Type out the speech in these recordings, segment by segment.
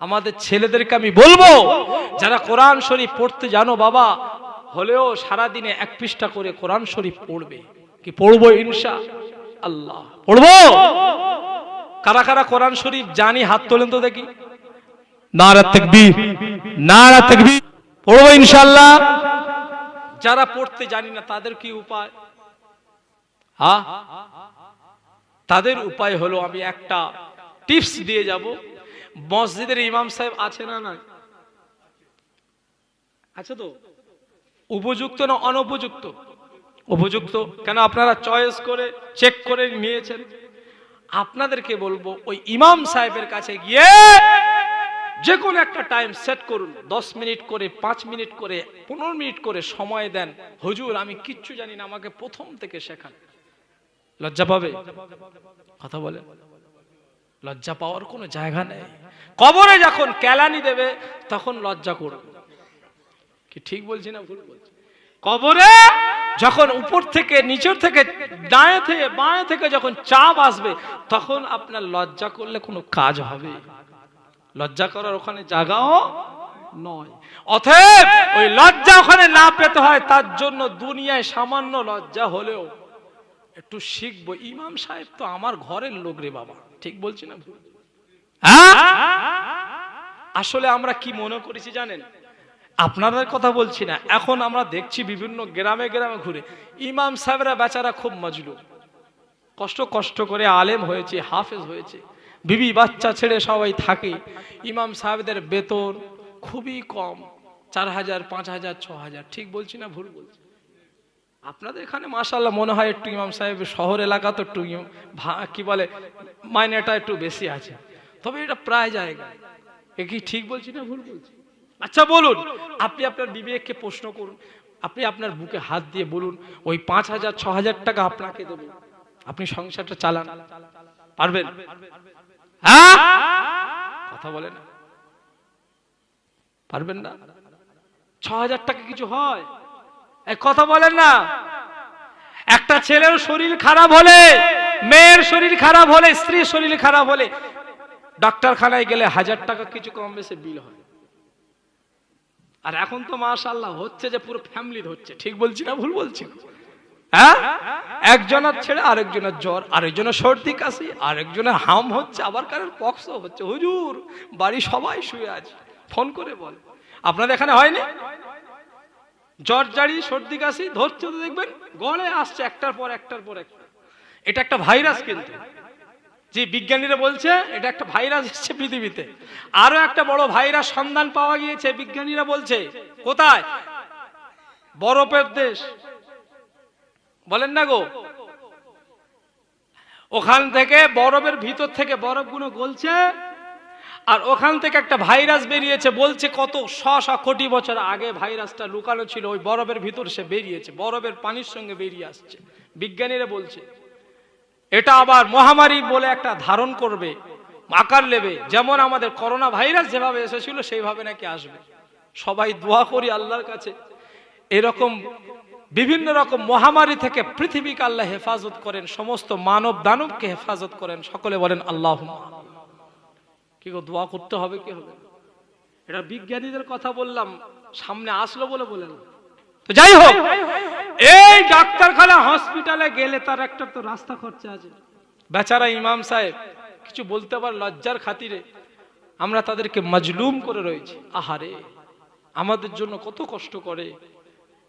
আমাদের ছেলেদেরকে আমি বলব, যারা কোরআন শরীফ পড়তে জানো বাবা, হলেও সারাদিনে এক পৃষ্ঠা করে কোরআন শরীফ পড়বে। কি পড়ব ইনশা আল্লাহ? পড়ব? কারা কারা কোরআন শরীফ জানি, হাত তোলেন তো দেখি। পড়ব যারা পড়তে জানি না, তাদের কি উপায়? হ্যাঁ? তাদের উপায় হলো আমি একটা টিপস দিয়ে যাব। মসজিদের ইমাম সাহেব আছে না না আছে তো? উপযুক্ত না অনুপযুক্ত? উপযুক্ত? কেন আপনারা চয়েস করে চেক করে নিয়েছেন? আপনাদেরকে বলব, ওই ইমাম সাহেবের কাছে গিয়ে যে কোনো একটা টাইম সেট করুন। দশ মিনিট করে, পাঁচ মিনিট করে, পনেরো মিনিট করে সময় দেন। হুজুর, আমি কিচ্ছু জানি না, আমাকে প্রথম থেকে শেখান। লজ্জা পাবে? কথা বলে লজ্জা পাওয়ার কোনো জায়গা নেই। কবরে যখন কেলানি দেবে, তখন লজ্জা করবে। কি ঠিক বলছি না ভুল বলছি? কবরে যখন উপর থেকে, নিচের থেকে ডায়ে থেকে, বাঁয়ে থেকে যখন চাপ আসবে, তখন আপনার লজ্জা করলে কোনো কাজ হবে। লজ্জা করার ওখানে জায়গাও নয়। অতএব ওই লজ্জা ওখানে না পেতে হয়, তার জন্য দুনিয়ায় সামান্য লজ্জা হলেও একটু শিখব। ইমাম সাহেব তো আমার ঘরের লোক রে বাবা। ঠিক বলছি না ভুল? হ্যাঁ? আসলে আমরা কি মনে করেছি জানেন? আপনাদের কথা বলছি না এখন আমরা দেখছি বিভিন্ন গ্রামে গ্রামে ঘুরে। ইমাম সাহেবরা বেচারা খুব মজলু কষ্ট কষ্ট করে আলেম হয়েছে হাফেজ হয়েছে। বিবি বাচ্চা ছেড়ে সবাই থাকে। ইমাম সাহেবদের বেতন খুবই কম চার হাজার পাঁচ হাজার ছ হাজার। ঠিক বলছি না ভুল বলছি? আপনাদের এখানে মাশাল্লাহ মনে হয় একটু ইমাম সাহেব শহর এলাকা তো একটু ইম- ভা- কি বলে মাইনেটা একটু বেশি আছে। তবে এটা প্রায় জায়গা। এ কি ঠিক বলছি না ভুল বলছি? আচ্ছা বলুন। আপনি আপনার বিবেককে প্রশ্ন করুন। আপনি আপনার বুকে হাত দিয়ে বলুন, ওই পাঁচ হাজার, ছ হাজার টাকা আপনাকে দেবো। আপনি সংসারটা চালান। পারবেন? হ্যাঁ? কথা বলেন পারবেন না? ছ হাজার টাকা কিছু হয়? কথা বলেন না। একটা ছেলের শরীর খারাপ হলে মেয়ের শরীর খারাপ হলে, স্ত্রীর শরীর খারাপ হলে ডাক্তারখানায় গেলে হাজার টাকা, কিছু কম বেশি বিল হয়। আর এখন তো মাশাল্লাহ হচ্ছে যে পুরো ফ্যামিলির হচ্ছে। ঠিক বলছি না ভুল বলছি? হ্যাঁ? একজনের ছেড়ে আরেকজনের জ্বর, আরেকজনের সর্দি, কাশি, আরেকজনের হাম হচ্ছে, আবার কারোর পক্স হচ্ছে। হুজুর, বাড়ি সবাই শুয়ে আছে। ফোন করে বল। আপনাদের এখানে হয়নি? জ্বর, জারি, সর্দি, কাশি, ধরছে তো দেখবেন, গলে আসছে একটার পর একটার পর একটা। এটা একটা ভাইরাস কিন্তু। যে বিজ্ঞানীরা বলছে, এটা একটা ভাইরাস এসছে পৃথিবীতে। আরও একটা বড় ভাইরাস সন্ধান পাওয়া গিয়েছে, বিজ্ঞানীরা বলছে। কোথায়? বরফের দেশ। বলেন না গো। ওখান থেকে বরফের ভিতর থেকে বরফগুলো গলছে, আর ওখান থেকে একটা ভাইরাস বেরিয়েছে, বলছে কত শ শ কোটি বছর আগে ভাইরাসটা লুকানো ছিল, ওই বরফের ভিতর সে বেরিয়েছে, বরফের পানির সঙ্গে বেরিয়ে আসছে। বিজ্ঞানীরা বলছে। এটা আবার মহামারী বলে একটা ধারণ করবে, আকার নেবে। যেমন আমাদের করোনা ভাইরাস যেভাবে এসেছিল, সেইভাবে নাকি আসবে। সবাই দোয়া করি আল্লাহর কাছে। এরকম বিভিন্ন রকম মহামারী থেকে পৃথিবীকে আল্লাহ হেফাজত করেন, সমস্ত মানব দানবকে হেফাজত করেন। সকলে বলেন আল্লাহ কি গো, দোয়া করতে হবে কি হবে? এটা বিজ্ঞানীদের কথা বললাম, সামনে আসলো বলে বলেন। তো যাই হোক এই ডাক্তারখানা হসপিটালে গেলে তার একটা তো রাস্তা খরচা আছে। বেচারা ইমাম সাহেব কিছু বলতে পার লজ্জার খাতিরে আমরা তাদেরকে মজলুম করে রয়েছি। আহারে আমাদের জন্য কত কষ্ট করে।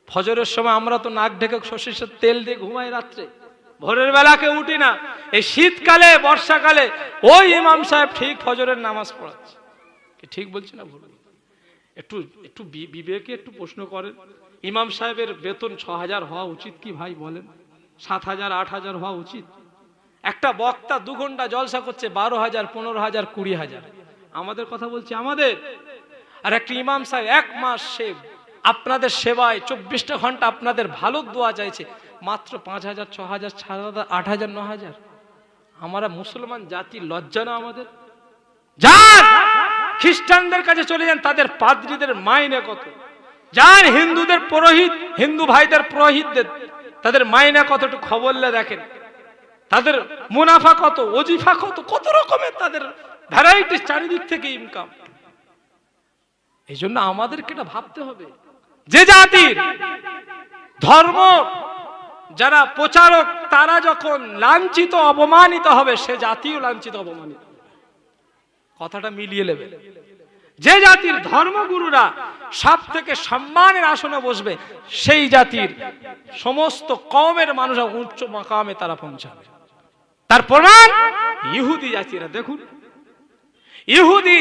ফজরের সময় আমরা তো নাক ঢেকে সর্ষের তেল দিয়ে ঘুমাই রাত্রে। ভোরের বেলাকে উঠি না। এই শীতকালে বর্ষাকালে ওই ইমাম সাহেব ঠিক ফজরের নামাজ পড়াচ্ছে। ঠিক বলছি না ভুল? একটু একটু বিবেকে একটু প্রশ্ন করেন। ইমাম সাহেবের বেতন ছ হাজার হওয়া উচিত কি ভাই বলেন? সাত হাজার আট হাজার হওয়া উচিত? একটা বক্তা দু ঘণ্টা জলসা করছে বারো হাজার পনেরো হাজার কুড়ি হাজার আমাদের কথা বলছি আমাদের? আর একটা ইমাম সাহেব, এক মাস সে আপনাদের সেবায়, চব্বিশটা ঘণ্টা আপনাদের ভালো দোয়া চাইছে, মাত্র পাঁচ হাজার ছ হাজার ছ হাজার আট হাজার ন হাজার আমরা মুসলমান জাতি, লজ্জা না আমাদের? যান! খ্রিস্টানদের কাছে চলে যান, তাদের পাদ্রীদের মাইনে কত? যান হিন্দুদের পুরোহিত, হিন্দু ভাইদের পুরোহিতদের, তাদের মাইনে কত একটু খবর দেখেন? তাদের মুনাফা কত, ওজিফা কত কত রকমের তাদের ভ্যারাইটি চারিদিক থেকে ইনকাম এই জন্য আমাদেরকে এটা ভাবতে হবে। যে জাতির ধর্ম যারা প্রচারক, তারা যখন লাঞ্ছিত, অপমানিত হবে, সে জাতিও লাঞ্ছিত, অপমানিত। কথাটা মিলিয়ে নেবে। যে জাতির ধর্মগুরুরা সব থেকে সম্মানের আসনে বসবে, সেই জাতির সমস্ত কমের মানুষ উচ্চ মাকামে তারা পৌঁছাবে। তার প্রমাণ ইহুদি জাতিরা। দেখুন, ইহুদি